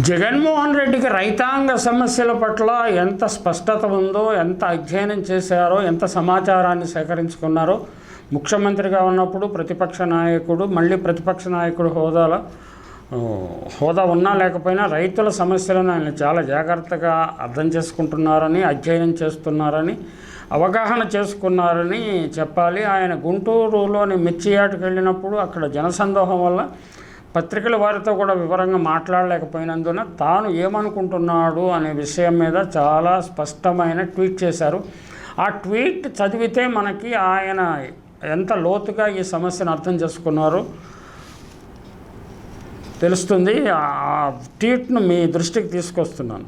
జగన్మోహన్ రెడ్డికి రైతాంగ సమస్యల పట్ల ఎంత స్పష్టత ఉందో ఎంత అధ్యయనం చేశారో ఎంత సమాచారాన్ని సేకరించుకున్నారో ముఖ్యమంత్రిగా ఉన్నప్పుడు ప్రతిపక్ష నాయకుడు మళ్ళీ ప్రతిపక్ష నాయకుడు హోదాలో హోదా ఉన్నా లేకపోయినా రైతుల సమస్యలను ఆయన చాలా జాగ్రత్తగా అర్థం చేసుకుంటున్నారని అధ్యయనం చేస్తున్నారని అవగాహన చేసుకున్నారని చెప్పాలి. ఆయన గుంటూరులోని మిర్చి వెళ్ళినప్పుడు అక్కడ జనసందోహం వల్ల పత్రికల వారితో కూడా వివరంగా మాట్లాడలేకపోయినందున తాను ఏమనుకుంటున్నాడు అనే విషయం మీద చాలా స్పష్టమైన ట్వీట్ చేశారు. ఆ ట్వీట్ చదివితే మనకి ఆయన ఎంత లోతుగా ఈ సమస్యను అర్థం చేసుకున్నారో తెలుస్తుంది. ఆ ట్వీట్ను మీ దృష్టికి తీసుకొస్తున్నాను.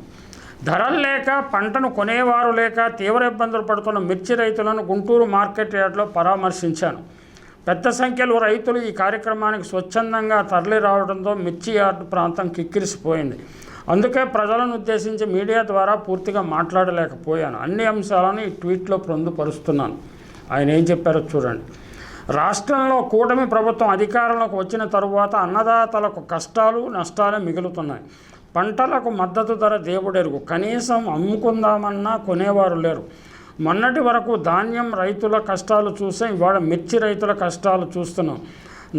ధరలు లేక పంటను కొనేవారు లేక తీవ్ర ఇబ్బందులు పడుతున్న మిర్చి రైతులను గుంటూరు మార్కెట్ యార్డ్లో పరామర్శించాను. పెద్ద సంఖ్యలో రైతులు ఈ కార్యక్రమానికి స్వచ్ఛందంగా తరలి రావడంతో మిర్చి యార్డు ప్రాంతం కిక్కిరిసిపోయింది. అందుకే ప్రజలను ఉద్దేశించి మీడియా ద్వారా పూర్తిగా మాట్లాడలేకపోయాను. అన్ని అంశాలను ఈ ట్వీట్లో పొందుపరుస్తున్నాను. ఆయన ఏం చెప్పారో చూడండి. రాష్ట్రంలో కూటమి ప్రభుత్వం అధికారంలోకి వచ్చిన తరువాత అన్నదాతలకు కష్టాలు నష్టాలు మిగులుతున్నాయి. పంటలకు మద్దతు ధర దేవుడెరుగు. కనీసం అమ్ముకుందామన్నా కొనేవారు లేరు. మొన్నటి వరకు ధాన్యం రైతుల కష్టాలు చూసే ఇవాళ మిర్చి రైతుల కష్టాలు చూస్తున్నాం.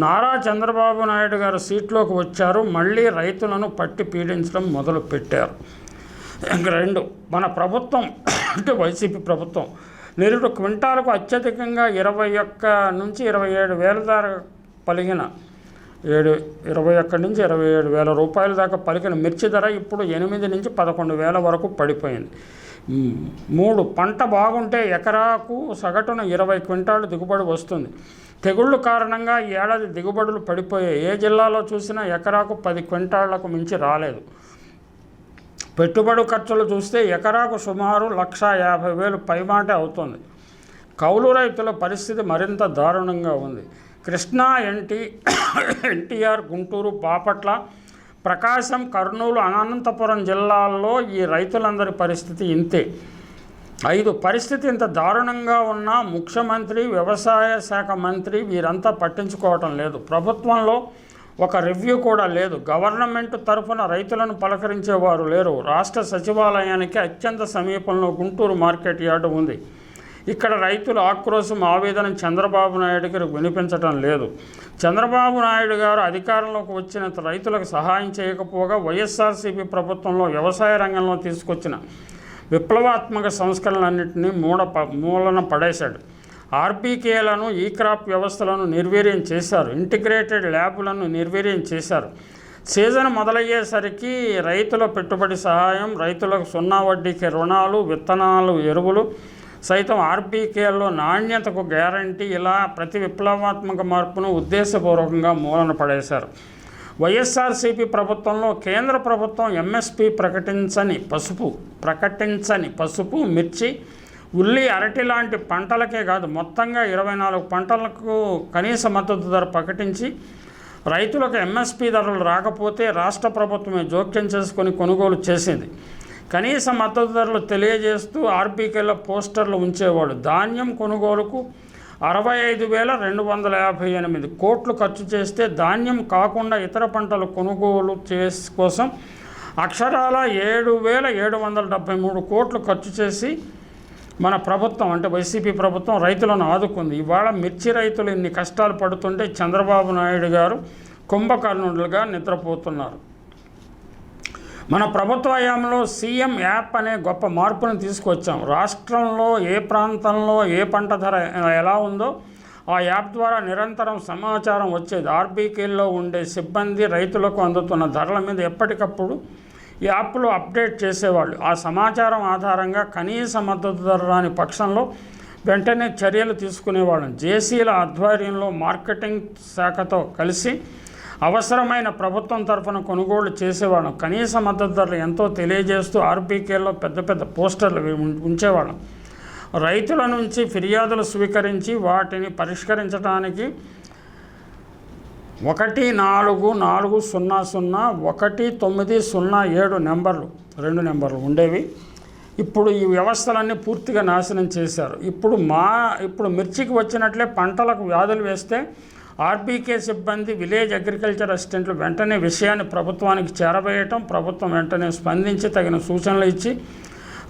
నారా చంద్రబాబు నాయుడు గారు సీట్లోకి వచ్చారు మళ్ళీ రైతులను పట్టి పీడించడం మొదలు పెట్టారు ఇంక రెండు మన ప్రభుత్వం అంటే వైసీపీ ప్రభుత్వం నిరుడు క్వింటాలకు అత్యధికంగా ఇరవై ఒక్క నుంచి ఇరవై ఏడు వేల దాకా పలిగిన ఏడు ఇరవై ఒక్క నుంచి ఇరవై ఏడు వేల రూపాయల దాకా పలికిన మిర్చి ధర ఇప్పుడు ఎనిమిది నుంచి పదకొండు వేల వరకు పడిపోయింది. మూడు పంట బాగుంటే ఎకరాకు సగటున ఇరవై క్వింటాలు దిగుబడి వస్తుంది. తెగుళ్ళు కారణంగా ఈ ఏడాది దిగుబడులు పడిపోయాయి ఏ జిల్లాలో చూసినా ఎకరాకు పది క్వింటాళ్ళకు మించి రాలేదు. పెట్టుబడి ఖర్చులు చూస్తే ఎకరాకు సుమారు లక్ష యాభై వేలు పైమాటే అవుతుంది. కౌలు రైతుల పరిస్థితి మరింత దారుణంగా ఉంది. కృష్ణా ఎన్టీ ఎన్టీఆర్ గుంటూరు బాపట్ల ప్రకాశం కర్నూలు అనంతపురం జిల్లాల్లో ఈ రైతులందరి పరిస్థితి ఇంతే. ఐదు పరిస్థితి ఇంత దారుణంగా ఉన్న ముఖ్యమంత్రి వ్యవసాయ శాఖ మంత్రి వీరంతా పట్టించుకోవటం లేదు. ప్రభుత్వంలో ఒక రివ్యూ కూడా లేదు. గవర్నమెంట్ తరఫున రైతులను పలకరించేవారు లేరు. రాష్ట్ర సచివాలయానికి అత్యంత సమీపంలో గుంటూరు మార్కెట్ యార్డు ఉంది. ఇక్కడ రైతుల ఆక్రోశం ఆవేదన చంద్రబాబు నాయుడుకి వినిపించటం లేదు. చంద్రబాబు నాయుడు గారు అధికారంలోకి వచ్చిన రైతులకు సహాయం చేయకపోగా వైఎస్ఆర్సీపీ ప్రభుత్వంలో వ్యవసాయ రంగంలో తీసుకొచ్చిన విప్లవాత్మక సంస్కరణలన్నింటినీ మూడ ప- మూలన పడేశాడు. ఆర్బీకేలను ఈ క్రాప్ వ్యవస్థలను నిర్వీర్యం చేశారు. ఇంటిగ్రేటెడ్ ల్యాబులను నిర్వీర్యం చేశారు. సీజన్ మొదలయ్యేసరికి రైతుల పెట్టుబడి సహాయం రైతులకు సున్నా వడ్డీకి రుణాలు విత్తనాలు ఎరువులు సైతం ఆర్బీకేల్లో నాణ్యతకు గ్యారంటీ ఇలా ప్రతి విప్లవాత్మక మార్పును ఉద్దేశపూర్వకంగా మూలన పడేశారు. వైఎస్ఆర్సీపీ ప్రభుత్వంలో కేంద్ర ప్రభుత్వం ఎంఎస్పి ప్రకటించని పసుపు ప్రకటించని పసుపు మిర్చి ఉల్లి అరటి లాంటి పంటలకే కాదు మొత్తంగా ఇరవై నాలుగు పంటలకు కనీస మద్దతు ధర ప్రకటించి రైతులకు ఎంఎస్పి ధరలు రాకపోతే రాష్ట్ర ప్రభుత్వమే జోక్యం చేసుకొని కొనుగోలు చేసింది. కనీస మద్దతు ధరలు తెలియజేస్తూ ఆర్బీకేలో పోస్టర్లు ఉంచేవాడు. ధాన్యం కొనుగోలుకు అరవై ఐదు వేల రెండు వందల యాభై ఎనిమిది కోట్లు ఖర్చు చేస్తే ధాన్యం కాకుండా ఇతర పంటలు కొనుగోలు చేసి కోసం అక్షరాల ఏడు వేల ఏడు వందల డెబ్బై మూడు కోట్లు ఖర్చు చేసి మన ప్రభుత్వం అంటే వైసీపీ ప్రభుత్వం రైతులను ఆదుకుంది. ఇవాళ మిర్చి రైతులు ఇన్ని కష్టాలు పడుతుంటే చంద్రబాబు నాయుడు గారు కుంభకర్ణుడుగా నిద్రపోతున్నారు. మన ప్రభుత్వ హయాంలో సీఎం యాప్ అనే గొప్ప మార్పును తీసుకొచ్చాం. రాష్ట్రంలో ఏ ప్రాంతంలో ఏ పంట ధర ఎలా ఉందో ఆ యాప్ ద్వారా నిరంతరం సమాచారం వచ్చేది. ఆర్బీకేల్లో ఉండే సిబ్బంది రైతులకు అందుతున్న ధరల మీద ఎప్పటికప్పుడు యాప్లో అప్డేట్ చేసేవాళ్ళు. ఆ సమాచారం ఆధారంగా కనీస మద్దతు ధర రాని పక్షంలో వెంటనే చర్యలు తీసుకునేవాళ్ళం. జేసీల ఆధ్వర్యంలో మార్కెటింగ్ శాఖతో కలిసి అవసరమైన ప్రభుత్వం తరఫున కొనుగోలు చేసేవాళ్ళం. కనీస మద్దతు ధరలు ఎంతో తెలియజేస్తూ ఆర్బీకేలో పెద్ద పెద్ద పోస్టర్లు ఉంచేవాళ్ళం. రైతుల నుంచి ఫిర్యాదులు స్వీకరించి వాటిని పరిష్కరించడానికి ఒకటి నాలుగు నాలుగు సున్నా సున్నా ఒకటి తొమ్మిది సున్నా ఏడు నెంబర్లు రెండు నెంబర్లు ఉండేవి. ఇప్పుడు ఈ వ్యవస్థలన్నీ పూర్తిగా నాశనం చేశారు. ఇప్పుడు మా ఇప్పుడు మిర్చికి వచ్చినట్లే పంటలకు వ్యాధులు వేస్తే ఆర్బీకే సిబ్బంది విలేజ్ అగ్రికల్చర్ అసిస్టెంట్లు వెంటనే విషయాన్ని ప్రభుత్వానికి చేరవేయటం ప్రభుత్వం వెంటనే స్పందించి తగిన సూచనలు ఇచ్చి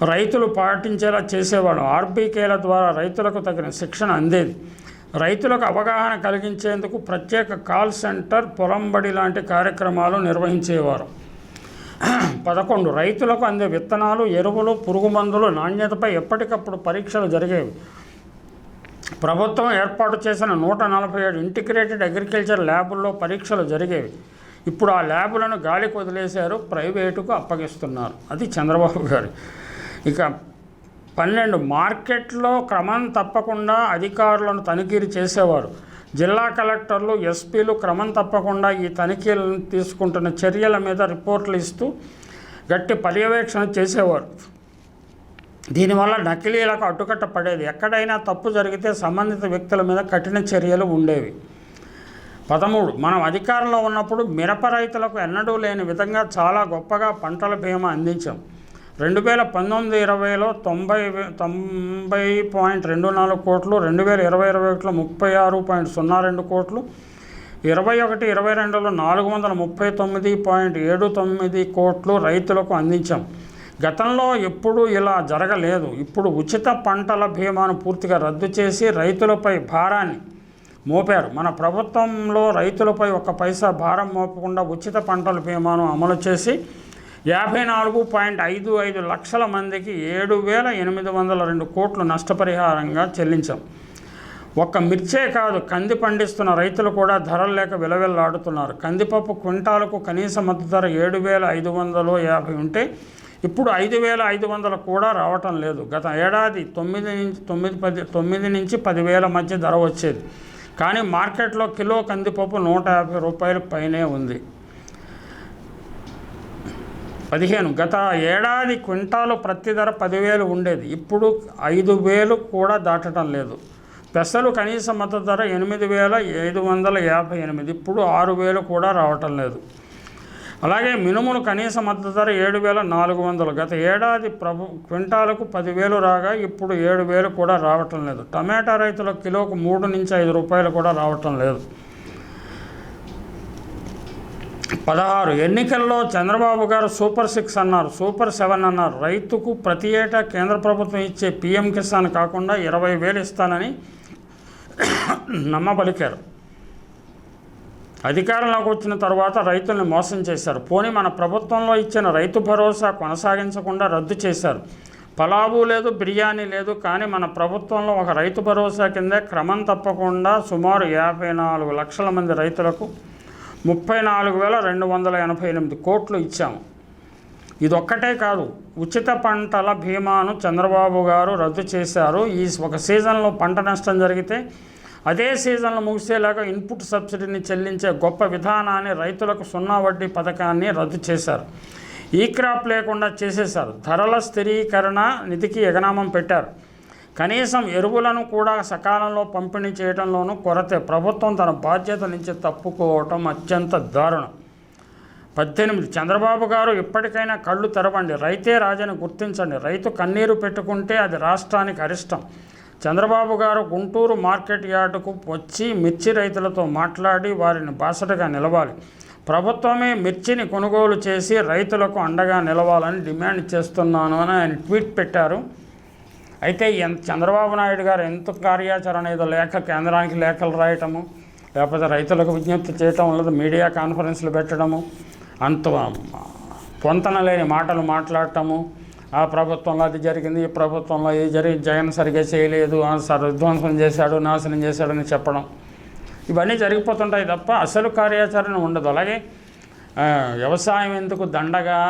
రైతులు పాటించేలా చేసేవాడు ఆర్బీకేల ద్వారా రైతులకు తగిన శిక్షణ అందేది. రైతులకు అవగాహన కలిగించేందుకు ప్రత్యేక కాల్ సెంటర్ పొలంబడి లాంటి కార్యక్రమాలు నిర్వహించేవారు. పదకొండు రైతులకు అందే విత్తనాలు ఎరువులు పురుగు మందులు నాణ్యతపై ఎప్పటికప్పుడు పరీక్షలు జరిగేవి. ప్రభుత్వం ఏర్పాటు చేసిన నూట నలభై ఏడు ఇంటిగ్రేటెడ్ అగ్రికల్చర్ ల్యాబుల్లో పరీక్షలు జరిగేవి. ఇప్పుడు ఆ ల్యాబులను గాలికి వదిలేశారు ప్రైవేటుకు అప్పగిస్తున్నారు. అది చంద్రబాబు గారు. ఇక పన్నెండు మార్కెట్లో క్రమం తప్పకుండా అధికారులను తనిఖీలు చేసేవారు. జిల్లా కలెక్టర్లు ఎస్పీలు క్రమం తప్పకుండా ఈ తనిఖీలను తీసుకుంటున్న చర్యల మీద రిపోర్ట్లు ఇస్తూ గట్టి పర్యవేక్షణ చేసేవారు. దీనివల్ల నకిలీలకు అడ్డుకట్ట పడేది. ఎక్కడైనా తప్పు జరిగితే సంబంధిత వ్యక్తుల మీద కఠిన చర్యలు ఉండేవి. పదమూడు మనం అధికారంలో ఉన్నప్పుడు మిరప రైతులకు ఎన్నడూ లేని విధంగా చాలా గొప్పగా పంటల బీమా అందించాం. రెండు వేల పంతొమ్మిది ఇరవైలో తొంభై వే- తొంభై పాయింట్ రెండు నాలుగు కోట్లు రెండు వేల ఇరవై ఇరవై ఒకటిలో ముప్పై ఆరు పాయింట్ సున్నా రెండు కోట్లు ఇరవై ఒకటి ఇరవై రెండులో నాలుగు వందల ముప్పై తొమ్మిది పాయింట్ ఏడు తొమ్మిది కోట్లు రైతులకు అందించాం. గతంలో ఎప్పుడూ ఇలా జరగలేదు. ఇప్పుడు ఉచిత పంటల బీమాను పూర్తిగా రద్దు చేసి రైతులపై భారాన్ని మోపారు. మన ప్రభుత్వంలో రైతులపై ఒక పైసా భారం మోపకుండా ఉచిత పంటల బీమాను అమలు చేసి యాభై నాలుగు పాయింట్ ఐదు ఐదు లక్షల మందికి ఏడు వేల ఎనిమిది వందల రెండు కోట్లు నష్టపరిహారంగా చెల్లించాం. ఒక్క మిర్చే కాదు కంది పండిస్తున్న రైతులు కూడా ధరలు లేక విలవిల్లాడుతున్నారు. కందిపప్పు క్వింటాలకు కనీస మద్దతు ధర ఏడు వేల ఐదు వందలు యాభై ఉంటే ఇప్పుడు ఐదు వేల ఐదు వందలు కూడా రావటం లేదు. గత ఏడాది తొమ్మిది నుంచి తొమ్మిది పది తొమ్మిది నుంచి పదివేల మధ్య ధర వచ్చేది. కానీ మార్కెట్లో కిలో కందిపప్పు నూట యాభై రూపాయల పైనే ఉంది. పదిహేను గత ఏడాది క్వింటాలు ప్రతి ధర పదివేలు ఉండేది. ఇప్పుడు ఐదు వేలు కూడా దాటడం లేదు. పెసలు కనీస మద్దతు ధర ఎనిమిది వేల ఐదు వందల యాభై ఎనిమిది. ఇప్పుడు ఆరు వేలు కూడా రావటం లేదు. అలాగే మినుములు కనీస మద్దతు ధర ఏడు వేల నాలుగు వందలు. గత ఏడాది ప్రభు క్వింటాలకు పదివేలు రాగా ఇప్పుడు ఏడు వేలు కూడా రావటం లేదు. టమాటా రైతుల కిలోకు మూడు నుంచి ఐదు రూపాయలు కూడా రావటం లేదు. పదహారు ఎన్నికల్లో చంద్రబాబు గారు సూపర్ సిక్స్ అన్నారు. సూపర్ సెవెన్ అన్నారు. రైతుకు ప్రతి ఏటా కేంద్ర ప్రభుత్వం ఇచ్చే పీఎం కిసాన్ కాకుండా ఇరవై వేలు ఇస్తానని నమ్మబలికారు. అధికారంలోకి వచ్చిన తర్వాత రైతుల్ని మోసం చేశారు. పోనీ మన ప్రభుత్వంలో ఇచ్చిన రైతు భరోసా కొనసాగించకుండా రద్దు చేశారు. పలావు లేదు బిర్యానీ లేదు కానీ మన ప్రభుత్వంలో ఒక రైతు భరోసా కింద క్రమం తప్పకుండా సుమారు యాభై నాలుగు లక్షల మంది రైతులకు ముప్పై నాలుగు వేల రెండు వందల ఎనభై ఎనిమిది కోట్లు ఇచ్చాము. ఇదొక్కటే కాదు ఉచిత పంటల బీమాను చంద్రబాబు గారు రద్దు చేశారు. ఈ ఒక సీజన్లో పంట నష్టం జరిగితే అదే సీజన్లో ముగిసేలాగా ఇన్పుట్ సబ్సిడీని చెల్లించే గొప్ప విధానాన్ని రైతులకు సున్నా వడ్డీ పథకాన్ని రద్దు చేశారు. ఈ క్రాప్ లేకుండా చేసేశారు. ధరల స్థిరీకరణ నిధికి ఎగనామం పెట్టారు. కనీసం ఎరువులను కూడా సకాలంలో పంపిణీ చేయడంలోనూ కొరతే ప్రభుత్వం తన బాధ్యత నుంచి తప్పుకోవటం అత్యంత దారుణం. పద్దెనిమిది చంద్రబాబు గారు ఇప్పటికైనా కళ్ళు తెరవండి. రైతే రాజని గుర్తించండి. రైతు కన్నీరు పెట్టుకుంటే అది రాష్ట్రానికి అరిష్టం. చంద్రబాబు గారు గుంటూరు మార్కెట్ యార్డుకు వచ్చి మిర్చి రైతులతో మాట్లాడి వారిని బాసటగా నిలవాలి. ప్రభుత్వమే మిర్చిని కొనుగోలు చేసి రైతులకు అండగా నిలవాలని డిమాండ్ చేస్తున్నాను అని ఆయన ట్వీట్ పెట్టారు. అయితే ఎంత చంద్రబాబు నాయుడు గారు ఎంత కార్యాచరణ ఏదో లేఖ కేంద్రానికి లేఖలు రాయటము లేకపోతే రైతులకు విజ్ఞప్తి చేయటం లేదా మీడియా కాన్ఫరెన్స్లు పెట్టడము అంత పొంతన లేని మాటలు మాట్లాడటము ఆ ప్రభుత్వంలో అది జరిగింది ఈ ప్రభుత్వంలో ఇది జరిగి జగన్ సరిగ్గా చేయలేదు ఆ విధ్వంసం చేశాడు నాశనం చేశాడని చెప్పడం. ఇవన్నీ జరిగిపోతుంటాయి తప్ప అసలు కార్యాచరణ ఉండదు. అలాగే వ్యవసాయం ఎందుకు దండగా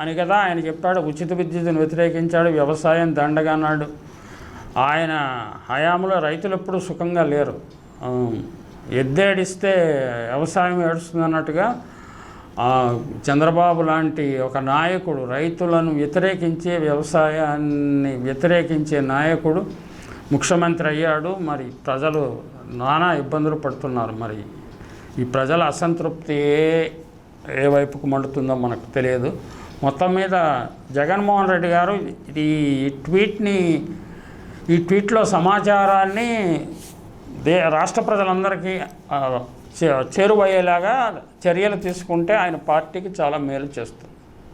అని కదా ఆయన చెప్పాడు. ఉచిత విద్యుత్తును వ్యతిరేకించాడు. వ్యవసాయం దండగా అన్నాడు. ఆయన హయాంలో రైతులు ఎప్పుడు సుఖంగా లేరు. ఎద్దేడిస్తే వ్యవసాయం ఏడుస్తుంది అన్నట్టుగా చంద్రబాబు లాంటి ఒక నాయకుడు రైతులను వ్యతిరేకించే వ్యవసాయాన్ని వ్యతిరేకించే నాయకుడు ముఖ్యమంత్రి అయ్యాడు. మరి ప్రజలు నానా ఇబ్బందులు పడుతున్నారు. మరి ఈ ప్రజల అసంతృప్తి ఏ ఏ వైపుకు మండుతుందో మనకు తెలియదు. మొత్తం మీద జగన్మోహన్ రెడ్డి గారు ఈ ట్వీట్ని ఈ ట్వీట్లో సమాచారాన్ని దే రాష్ట్ర ప్రజలందరికీ చేరువయ్యేలాగా చర్యలు తీసుకుంటే ఆయన పార్టీకి చాలా మేలు చేస్తుంది.